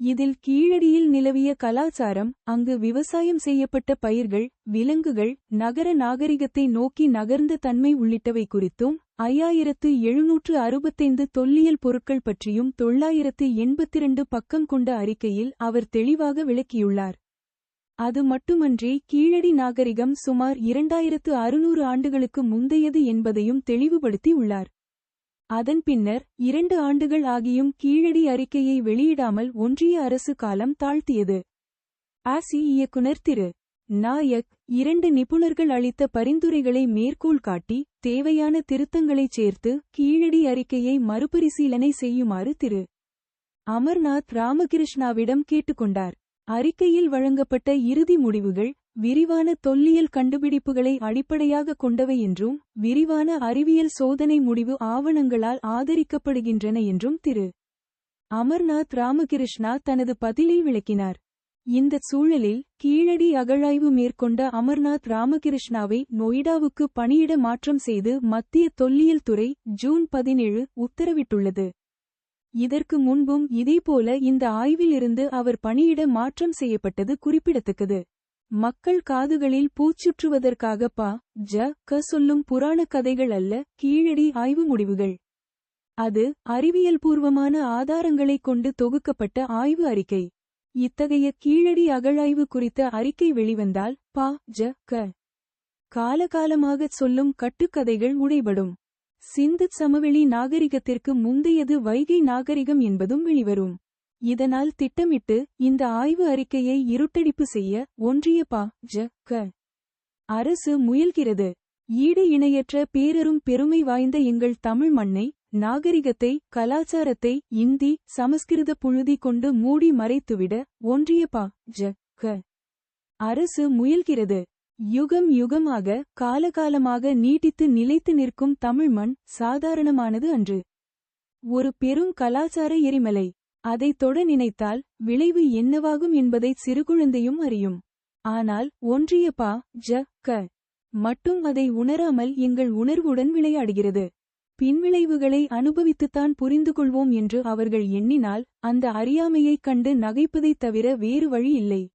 இதில் கீழடியில் நிலவிய கலாச்சாரம் அங்கு விவசாயம் செய்யப்பட்ட பயிர்கள் விலங்குகள் நகர நாகரிகத்தை நோக்கி நகர்ந்த தன்மை உள்ளிட்டவை குறித்தும் ஐயாயிரத்து எழுநூற்று அறுபத்தைந்து தொல்லியல் பொருட்கள் பற்றியும் தொள்ளாயிரத்து எண்பத்திரண்டு பக்கம் கொண்ட அறிக்கையில் அவர் தெளிவாக விளக்கியுள்ளார். அது மட்டுமன்றி கீழடி நாகரிகம் சுமார் இரண்டாயிரத்து அறுநூறு ஆண்டுகளுக்கு முந்தையது என்பதையும் தெளிவுபடுத்தி உள்ளார் அதன் பின்னர் இரண்டு ஆண்டுகள் ஆகியும் கீழடி அறிக்கையை வெளியிடாமல் ஒன்றிய அரசு காலம் தாழ்த்தியது. ஆசி இயக்குனர் திரு. நாயக் இரண்டு நிபுணர்கள் அளித்த பரிந்துரைகளை மேற்கோள் காட்டி தேவையான திருத்தங்களைச் சேர்த்து கீழடி அறிக்கையை மறுபரிசீலனை செய்யுமாறு திரு. அமர்நாத் ராமகிருஷ்ணாவிடம் கேட்டுக்கொண்டார். அறிக்கையில் வழங்கப்பட்ட இறுதி முடிவுகள் விரிவான தொல்லியல் கண்டுபிடிப்புகளை அடிப்படையாக கொண்டவை என்றும் விரிவான அறிவியல் சோதனை முடிவு ஆவணங்களால் ஆதரிக்கப்படுகின்றன என்றும் திரு. அமர்நாத் ராமகிருஷ்ணா தனது பதிலை விளக்கினார். இந்த சூழலில் கீழடி அகழாய்வு மேற்கொண்ட அமர்நாத் ராமகிருஷ்ணாவை நொய்டாவுக்கு பணியிட மாற்றம் செய்து மத்திய தொல்லியல் துறை ஜூன் பதினேழு உத்தரவிட்டுள்ளது. இதற்கு முன்பும் இதேபோல இந்த ஆய்விலிருந்து அவர் பணியிட மாற்றம் செய்யப்பட்டது குறிப்பிடத்தக்கது. மக்கள் காதுகளில் பூச்சுற்றுவதற்காக பா ஜ க சொல்லும் புராணக் கதைகள் அல்ல கீழடி ஆய்வு முடிவுகள். அது அறிவியல்பூர்வமான ஆதாரங்களைக் கொண்டு தொகுக்கப்பட்ட ஆய்வு அறிக்கை. இத்தகைய கீழடி அகழாய்வு குறித்த அறிக்கை வெளிவந்தால் பா ஜ க. காலகாலமாகச் சொல்லும் கட்டுக்கதைகள் உடைபடும். சிந்து சமவெளி நாகரிகத்திற்கு முந்தையது வைகை நாகரிகம் என்பதும் வெளிவரும். இதனால் திட்டமிட்டு இந்த ஆய்வு அறிக்கையை இருட்டடிப்பு செய்ய ஒன்றிய பா. ஜ. க. அரசு முயல்கிறது. ஈடு இணையற்ற பேரரும் பெருமை வாய்ந்த எங்கள் தமிழ் மண்ணை நாகரிகத்தை கலாச்சாரத்தை இந்தி சமஸ்கிருத புழுதி கொண்டு மூடி மறைத்துவிட ஒன்றிய பா. ஜ. க. அரசு முயல்கிறது. யுகம் யுகமாக காலகாலமாக நீட்டித்து நிலைத்து நிற்கும் தமிழ் மண் சாதாரணமானது அன்று. ஒரு பெரும் கலாச்சார எரிமலை. அதைத் தொட நினைத்தால் விளைவு என்னவாகும் என்பதை சிறுகுழந்தையும் அறியும். ஆனால் ஒன்றிய பா ஜ க மட்டும் அதை உணராமல் எங்கள் உணர்வுடன் விளையாடுகிறது. பின்விளைவுகளை அனுபவித்துத்தான் புரிந்து கொள்வோம் என்று அவர்கள் எண்ணினால் அந்த அறியாமையைக் கண்டு நகைப்பதைத் தவிர வேறு வழி இல்லை.